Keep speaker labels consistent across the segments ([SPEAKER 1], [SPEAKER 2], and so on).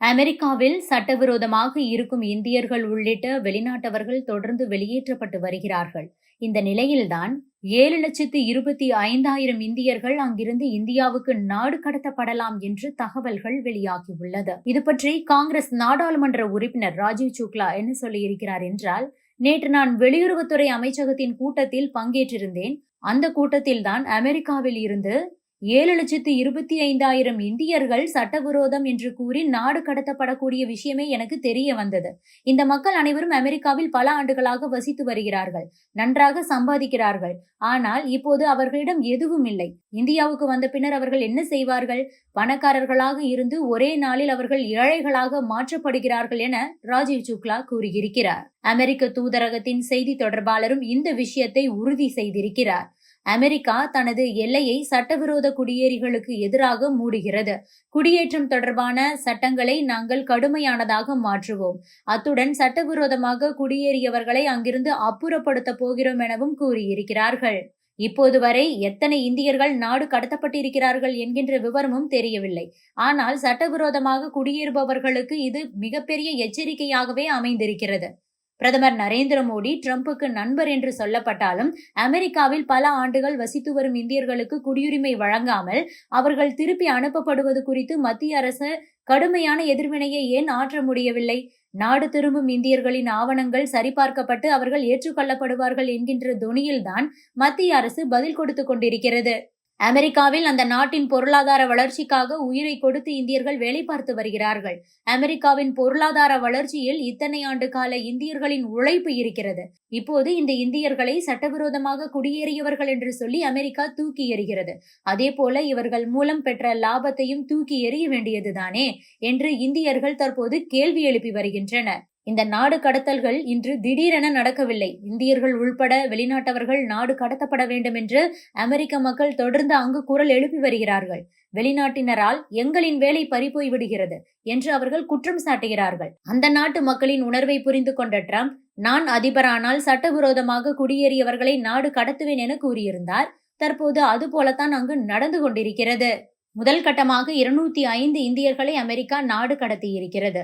[SPEAKER 1] அமெரிக்காவில் சட்டவிரோதமாக இருக்கும் இந்தியர்கள் உள்ளிட்ட வெளிநாட்டவர்கள் தொடர்ந்து வெளியேற்றப்பட்டு வருகிறார்கள். இந்த நிலையில்தான் ஏழு லட்சத்து இருபத்தி ஐந்தாயிரம் இந்தியர்கள் அங்கிருந்து இந்தியாவுக்கு நாடு கடத்தப்படலாம் என்று தகவல்கள் வெளியாகியுள்ளது. இது பற்றி காங்கிரஸ் நாடாளுமன்ற உறுப்பினர் ராஜீவ் சுக்லா என்ன சொல்லியிருக்கிறார் என்றால் நேற்று நான் வெளியுறவுத்துறை அமைச்சகத்தின் கூட்டத்தில் பங்கேற்றிருந்தேன். அந்த கூட்டத்தில்தான் அமெரிக்காவில் இருந்து ஏழு லட்சத்து இருபத்தி ஐந்தாயிரம் இந்தியர்கள் சட்டவிரோதம் என்று கூறி நாடு கடத்தப்படக்கூடிய விஷயமே எனக்கு தெரிய வந்தது. இந்த மக்கள் அனைவரும் அமெரிக்காவில் பல ஆண்டுகளாக வசித்து வருகிறார்கள். நன்றாக சம்பாதிக்கிறார்கள். ஆனால் இப்போது அவர்களிடம் எதுவும் இல்லை. இந்தியாவுக்கு வந்த பின்னர் அவர்கள் என்ன செய்வார்கள்? பணக்காரர்களாக இருந்து ஒரே நாளில் அவர்கள் ஏழைகளாக மாற்றப்படுகிறார்கள் என ராஜீவ் சுக்லா கூறியிருக்கிறார். அமெரிக்க தூதரகத்தின் செய்தி தொடர்பாளரும் இந்த விஷயத்தை உறுதி செய்திருக்கிறார். அமெரிக்கா தனது எல்லையை சட்டவிரோத குடியேறிகளுக்கு எதிராக மூடுகிறது. குடியேற்றம் தொடர்பான சட்டங்களை நாங்கள் கடுமையானதாக மாற்றுவோம். அத்துடன் சட்டவிரோதமாக குடியேறியவர்களை அங்கிருந்து அப்புறப்படுத்த போகிறோம் எனவும் கூறியிருக்கிறார்கள். இப்போது வரை எத்தனை இந்தியர்கள் நாடு கடத்தப்பட்டிருக்கிறார்கள் என்கின்ற விவரமும் தெரியவில்லை. ஆனால் சட்டவிரோதமாக குடியேறுபவர்களுக்கு இது மிகப்பெரிய எச்சரிக்கையாகவே அமைந்திருக்கிறது. பிரதமர் நரேந்திர மோடி ட்ரம்புக்கு நண்பர் என்று சொல்லப்பட்டாலும் அமெரிக்காவில் பல ஆண்டுகள் வசித்து வரும் இந்தியர்களுக்கு குடியுரிமை வழங்காமல் அவர்கள் திருப்பி அனுப்பப்படுவது குறித்து மத்திய அரசு கடுமையான எதிர்வினையை ஏன் ஆற்ற முடியவில்லை? நாடு திரும்பும் இந்தியர்களின் ஆவணங்கள் சரிபார்க்கப்பட்டு அவர்கள் ஏற்றுக்கொள்ளப்படுவார்கள் என்கின்ற துணியில்தான் மத்திய அரசு பதில் கொடுத்து கொண்டிருக்கிறது. அமெரிக்காவில் அந்த நாட்டின் பொருளாதார வளர்ச்சிக்காக உயிரை கொடுத்து இந்தியர்கள் வேலை பார்த்து வருகிறார்கள். அமெரிக்காவின் பொருளாதார வளர்ச்சியில் இத்தனை ஆண்டு கால இந்தியர்களின் உழைப்பு இருக்கிறது. இப்போது இந்த இந்தியர்களை சட்டவிரோதமாக குடியேறியவர்கள் என்று சொல்லி அமெரிக்கா தூக்கி எறிகிறது. அதே போல இவர்கள் மூலம் பெற்ற லாபத்தையும் தூக்கி எறிய வேண்டியதுதானே? என்று இந்தியர்கள் தற்போது கேள்வி எழுப்பி வருகின்றனர். இந்த நாடு கடத்தல்கள் இன்று திடீரென நடக்கவில்லை. இந்தியர்கள் உள்பட வெளிநாட்டவர்கள் நாடு கடத்தப்பட வேண்டும் என்று அமெரிக்க மக்கள் தொடர்ந்து அங்கு குரல் எழுப்பி வருகிறார்கள். வெளிநாட்டினரால் எங்களின் வேலை பறிப்போய் விடுகிறது என்று அவர்கள் குற்றம் சாட்டுகிறார்கள். அந்த நாட்டு மக்களின் உணர்வை புரிந்து கொண்ட ட்ரம்ப் நான் அதிபரானால் சட்டவிரோதமாக குடியேறியவர்களை நாடு கடத்துவேன் என கூறியிருந்தார். தற்போது அது போலத்தான் அங்கு நடந்து கொண்டிருக்கிறது. முதல் கட்டமாக இருநூத்தி ஐந்து இந்தியர்களை அமெரிக்கா நாடு கடத்தியிருக்கிறது.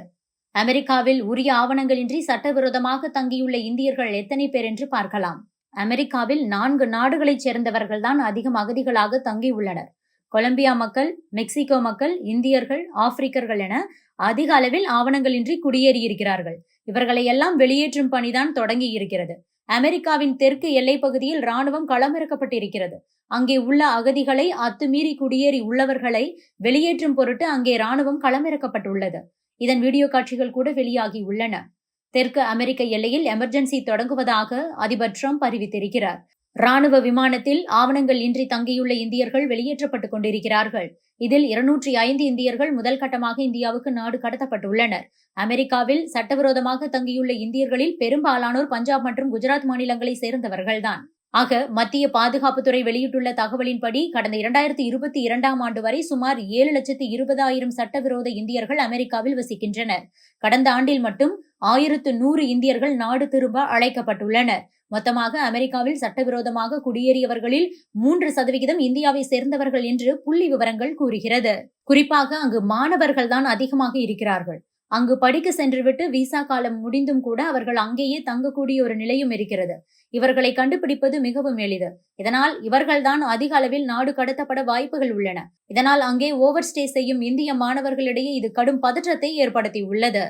[SPEAKER 1] அமெரிக்காவில் உரிய ஆவணங்களின்றி சட்டவிரோதமாக தங்கியுள்ள இந்தியர்கள் எத்தனை பேர் என்று பார்க்கலாம். அமெரிக்காவில் நான்கு நாடுகளைச் சேர்ந்தவர்கள்தான் அதிகம் அகதிகளாக தங்கியுள்ளனர். கொலம்பியா மக்கள் மெக்சிகோ மக்கள் இந்தியர்கள் ஆப்பிரிக்கர்கள் என அதிக அளவில் ஆவணங்களின்றி குடியேறியிருக்கிறார்கள். இவர்களை எல்லாம் வெளியேற்றும் பணிதான் தொடங்கி இருக்கிறது அமெரிக்காவின் தெற்கு எல்லை பகுதியில் ராணுவம் களமிறக்கப்பட்டிருக்கிறது. அங்கே உள்ள அகதிகளை அத்துமீறி குடியேறி உள்ளவர்களை வெளியேற்றும் பொருட்டு அங்கே ராணுவம் களமிறக்கப்பட்டுள்ளது. இதன் வீடியோ காட்சிகள் கூட வெளியாகி உள்ளன. தெற்கு அமெரிக்க எல்லையில் எமர்ஜென்சி தொடங்குவதாக அதிபர் ட்ரம்ப் அறிவித்திருக்கிறார். ராணுவ விமானத்தில் ஆவணங்கள் இன்றி தங்கியுள்ள இந்தியர்கள் வெளியேற்றப்பட்டுக் கொண்டிருக்கிறார்கள். இதில் இருநூற்றி ஐந்து இந்தியர்கள் முதல் கட்டமாக இந்தியாவுக்கு நாடு கடத்தப்பட்டுள்ளனர். அமெரிக்காவில் சட்டவிரோதமாக தங்கியுள்ள இந்தியர்களில் பெரும்பாலானோர் பஞ்சாப் மற்றும் குஜராத் மாநிலங்களை சேர்ந்தவர்கள்தான். ஆக மத்திய பாதுகாப்புத்துறை வெளியிட்டுள்ள தகவலின்படி கடந்த இரண்டாயிரத்தி இருபத்தி இரண்டாம் ஆண்டு வரை சுமார் ஏழு லட்சத்து இருபதாயிரம் சட்டவிரோத இந்தியர்கள் அமெரிக்காவில் வசிக்கின்றனர். கடந்த ஆண்டில் மட்டும் ஆயிரத்து நூறு இந்தியர்கள் நாடு திரும்ப அழைக்கப்பட்டுள்ளனர். மொத்தமாக அமெரிக்காவில் சட்டவிரோதமாக குடியேறியவர்களில் மூன்று சதவிகிதம் இந்தியாவை சேர்ந்தவர்கள் என்று புள்ளி விவரங்கள் கூறுகிறது. குறிப்பாக அங்கு மாணவர்கள் தான் அதிகமாக இருக்கிறார்கள். அங்கு படிக்க சென்றுவிட்டு விசா காலம் முடிந்தும் கூட அவர்கள் அங்கேயே தங்கக்கூடிய ஒரு நிலையும் இருக்கிறது. இவர்களை கண்டுபிடிப்பது மிகவும் எளிது. இதனால் இவர்கள்தான் அதிக அளவில் நாடு கடத்தப்பட வாய்ப்புகள் உள்ளன. இதனால் அங்கே ஓவர் ஸ்டே செய்யும் இந்திய மாணவர்களிடையே இது கடும் பதற்றத்தை ஏற்படுத்தி உள்ளது